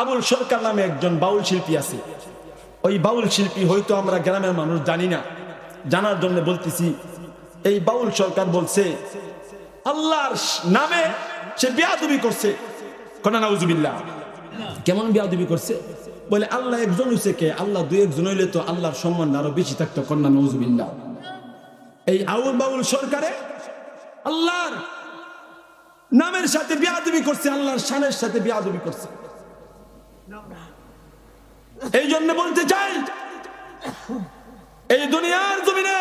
আবুল সরকার নামে একজন বাউল শিল্পী আছে। ওই বাউল শিল্পী হয়তো আমরা গ্রামের মানুষ জানি না। জানার জন্য বলতেছি, এই বাউল সরকার বলছে, আল্লাহর নামে সে বিয়াদবি করছে। কনা কেমন বিয়াদবি করছে? বলে, আল্লাহ একজন হইছে কে? আল্লাহ দুই একজন হইলে তো আল্লাহর সম্মান আরও বেশি থাকতো কন্যা নজুবিল্লাহ এই আউল বাউল সরকারে আল্লাহর নামের সাথে বিয়াদবি করছে, আল্লাহর শানের সাথে বিয়াদবি করছে। এই জন্য বলতে চাই, এই দুনিয়ার জমিনে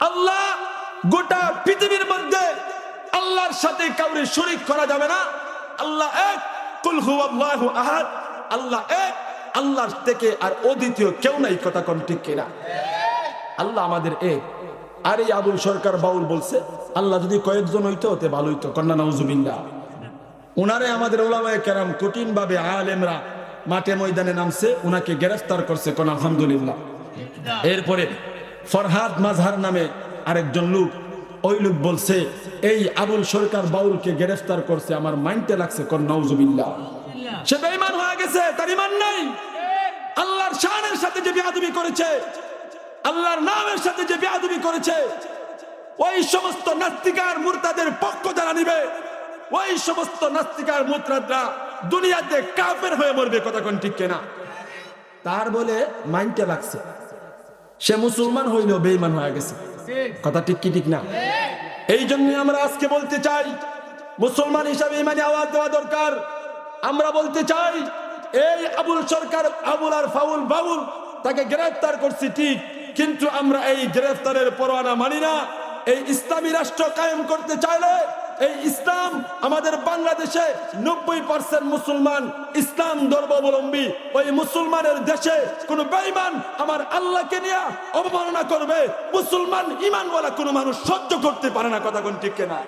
আল্লাহ গোটা পৃথিবীর মধ্যে আল্লাহর সাথে কাউরে শরিক করা যাবে না। আল্লাহ এক, কুল হুয়াল্লাহু আহাদ। আল্লাহ এক, আল্লাহর থেকে আর অদ্বিতীয় কেউ নাই, কথা কোন ঠিক কিনা? আল্লাহ আমাদের এক। আর এই আবুল সরকার বাউল বলছে, আল্লাহ যদি কয়েকজন হইতো হতে ভালো হইতো। কন্যা নাউজুবিল্লাহ। উনারে আমাদের ওলামায়ে কেরাম কঠিন ভাবে আলেমরা মাঠে ময়দানে নামছে, উনাকে গ্রেফতার করছে কোন, আলহামদুলিল্লাহ। এরপরে ফরহাদ মাজহার নামে আরেকজন লোক, ওই লোক বলছে, এই আবুল সরকার বাউলকে গ্রেফতার করছে, আমার মাইন্ডে লাগছে কোন নওজুবিল্লাহ সে বেঈমান হয়ে গেছে, তার ইমান নাই। আল্লাহর শানের সাথে যে বিয়াদবি করেছে, আল্লাহর নামের সাথে যে বিয়াদবি করেছে, ওই সমস্ত নাস্তিকার মুরতাদের পক্ষ যারা নিবে ওই সমস্ত নাস্তিকার মুরতাদরা দুনিয়াতে কাফের হয়ে মরবে, কথা কোন ঠিক কেনা? তার বলে মাইন্ডে লাগছে সে মুসলমান হইলেও বেইমান হয়ে গেছে। কথা ঠিক কি ঠিক না? এই জন্য আমরা আজকে বলতে চাই, মুসলমান হিসাবে ইমানে আওয়াজ দেওয়া দরকার। আমরা বলতে চাই, এই আবুল সরকার, আবুল আর ফাউল বাউল, তাকে গ্রেফতার করছি ঠিক, কিন্তু আমরা এই গ্রেফতারের পরোয়ানা মানি না। এই ইসলামী রাষ্ট্র কায়েম করতে চাইলে এই ইসলাম আমাদের বাংলাদেশে নব্বই পার্সেন্ট মুসলমান ইসলাম ধর্মাবলম্বী ওই মুসলমানের দেশে কোন বেঈমান আমার আল্লাহকে নিয়ে অবমাননা করবে। মুসলমান ইমানওয়ালা কোনো মানুষ সহ্য করতে পারে না, কথা কোন ঠিক কেনা?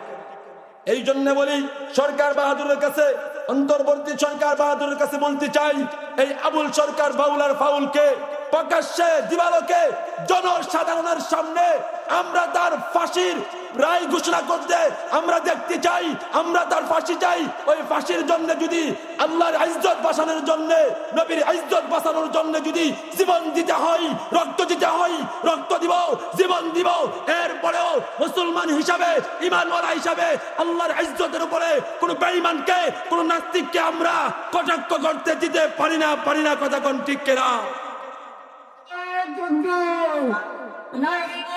এই জন্য বলি, সরকার বাহাদুরের কাছে, অন্তর্বর্তী সরকার বাহাদুরের কাছে বলতে চাই, এই আবুল সরকার বাউলার ফাউলকে, প্রকাশ্যে দিবালোকে জনসাধারণের সামনে আমরা তার ফাঁসির রায় ঘোষণা করতে আমরা দেখতে চাই, আমরা তার ফাঁসি চাই। ওই ফাঁসির জন্য যদি আল্লাহর ইজ্জত বাঁচানোর জন্য, নবীর ইজ্জত বাঁচানোর জন্য যদি জীবন দিতে হয়, রক্ত দিতে হয়, রক্ত দিব, জীবন দিব, এরপরেও মুসলমান হিসাবে ইমানওয়ালা হিসাবে আল্লাহর ইজ্জতের উপরে কোনো বেঈমানকে, কোনো নাস্তিককে আমরা কটাক্ষ করতে দিতে পারি না পারি না, কথা কোন ঠিক কেনা? No, no.